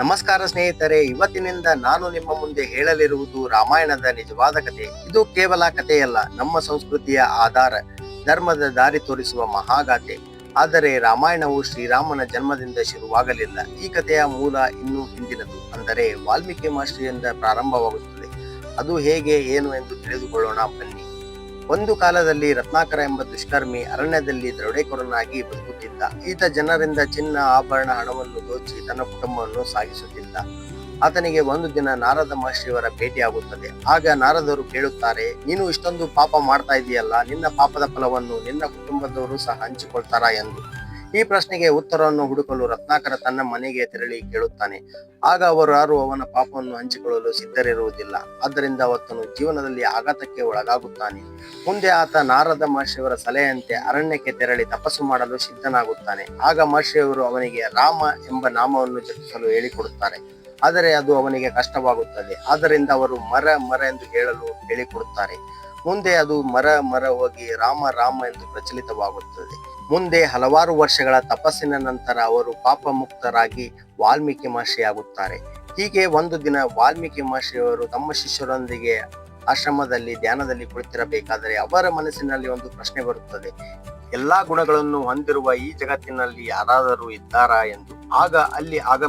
ನಮಸ್ಕಾರ ಸ್ನೇಹಿತರೆ, ಇವತ್ತಿನಿಂದ ನಾನು ನಿಮ್ಮ ಮುಂದೆ ಹೇಳಲಿರುವುದು ರಾಮಾಯಣದ ನಿಜವಾದ ಕಥೆ ಇದು ಕೇವಲ ಕಥೆಯಲ್ಲ ನಮ್ಮ ಸಂಸ್ಕೃತಿಯ ಆಧಾರ, ಧರ್ಮದ ದಾರಿ ತೋರಿಸುವ ಮಹಾಗಾಥೆ. ಆದರೆ ರಾಮಾಯಣವು ಶ್ರೀರಾಮನ ಜನ್ಮದಿಂದ ಶುರುವಾಗಲಿಲ್ಲ. ಈ ಕಥೆಯ ಮೂಲ ಇನ್ನೂ ಹಿಂದಿನದು. ಅಂದರೆ ವಾಲ್ಮೀಕಿ ಮಹರ್ಷಿಯಿಂದ ಪ್ರಾರಂಭವಾಗುತ್ತದೆ. ಅದು ಹೇಗೆ, ಏನು ಎಂದು ತಿಳಿದುಕೊಳ್ಳೋಣ ಬನ್ನಿ. ಒಂದು ಕಾಲದಲ್ಲಿ ರತ್ನಾಕರ ಎಂಬ ದುಷ್ಕರ್ಮಿ ಅರಣ್ಯದಲ್ಲಿ ದರೋಡೆಕೋರನಾಗಿ ಬದುಕುತ್ತಿದ್ದ. ಈತ ಜನರಿಂದ ಚಿನ್ನ, ಆಭರಣ, ಹಣವನ್ನು ದೋಚಿ ತನ್ನ ಕುಟುಂಬವನ್ನು ಸಾಗಿಸುತ್ತಿದ್ದ. ಆತನಿಗೆ ಒಂದು ದಿನ ನಾರದ ಮಹರ್ಷಿಯವರ ಭೇಟಿಯಾಗುತ್ತದೆ. ಆಗ ನಾರದರು ಕೇಳುತ್ತಾರೆ, ನೀನು ಇಷ್ಟೊಂದು ಪಾಪ ಮಾಡ್ತಾ ಇದೆಯಲ್ಲ, ನಿನ್ನ ಪಾಪದ ಫಲವನ್ನು ನಿನ್ನ ಕುಟುಂಬದವರು ಸಹ ಹಂಚಿಕೊಳ್ತಾರಾ? ಎಂದು. ಈ ಪ್ರಶ್ನೆಗೆ ಉತ್ತರವನ್ನು ಹುಡುಕಲು ರತ್ನಾಕರ ತನ್ನ ಮನೆಗೆ ತೆರಳಿ ಕೇಳುತ್ತಾನೆ. ಆಗ ಅವರು ಯಾರು ಅವನ ಪಾಪವನ್ನು ಹಂಚಿಕೊಳ್ಳಲು ಸಿದ್ಧರಿರುವುದಿಲ್ಲ. ಆದ್ದರಿಂದ ಅವತ್ತನು ಜೀವನದಲ್ಲಿ ಆಘಾತಕ್ಕೆ ಒಳಗಾಗುತ್ತಾನೆ. ಮುಂದೆ ಆತ ನಾರದ ಮಹರ್ಷಿಯವರ ಸಲಹೆಯಂತೆ ಅರಣ್ಯಕ್ಕೆ ತೆರಳಿ ತಪಸ್ಸು ಮಾಡಲು ಸಿದ್ಧನಾಗುತ್ತಾನೆ. ಆಗ ಮಹರ್ಷಿಯವರು ಅವನಿಗೆ ರಾಮ ಎಂಬ ನಾಮವನ್ನು ಜಪಿಸಲು ಹೇಳಿಕೊಡುತ್ತಾರೆ. ಆದರೆ ಅದು ಅವನಿಗೆ ಕಷ್ಟವಾಗುತ್ತದೆ. ಆದ್ದರಿಂದ ಅವರು ಮರ ಮರ ಎಂದು ಹೇಳಲು ಹೇಳಿಕೊಡುತ್ತಾರೆ. ಮುಂದೆ ಅದು ಮರ ಮರ ಹೋಗಿ ರಾಮ ರಾಮ ಎಂದು ಪ್ರಚಲಿತವಾಗುತ್ತದೆ. ಮುಂದೆ ಹಲವಾರು ವರ್ಷಗಳ ತಪಸ್ಸಿನ ನಂತರ ಅವರು ಪಾಪ ಮುಕ್ತರಾಗಿ ವಾಲ್ಮೀಕಿ ಮಹರ್ಷಿಯಾಗುತ್ತಾರೆ. ಹೀಗೆ ಒಂದು ದಿನ ವಾಲ್ಮೀಕಿ ಮಹರ್ಷಿಯವರು ತಮ್ಮ ಶಿಷ್ಯರೊಂದಿಗೆ ಆಶ್ರಮದಲ್ಲಿ, ಧ್ಯಾನದಲ್ಲಿ ಕುಳಿತಿರಬೇಕಾದರೆ ಅವರ ಮನಸ್ಸಿನಲ್ಲಿ ಒಂದು ಪ್ರಶ್ನೆ ಬರುತ್ತದೆ. ಎಲ್ಲಾ ಗುಣಗಳನ್ನು ಹೊಂದಿರುವ ಈ ಜಗತ್ತಿನಲ್ಲಿ ಯಾರಾದರೂ ಇದ್ದಾರಾ ಎಂದು. ಆಗ ಅಲ್ಲಿ ಆಗಮಿ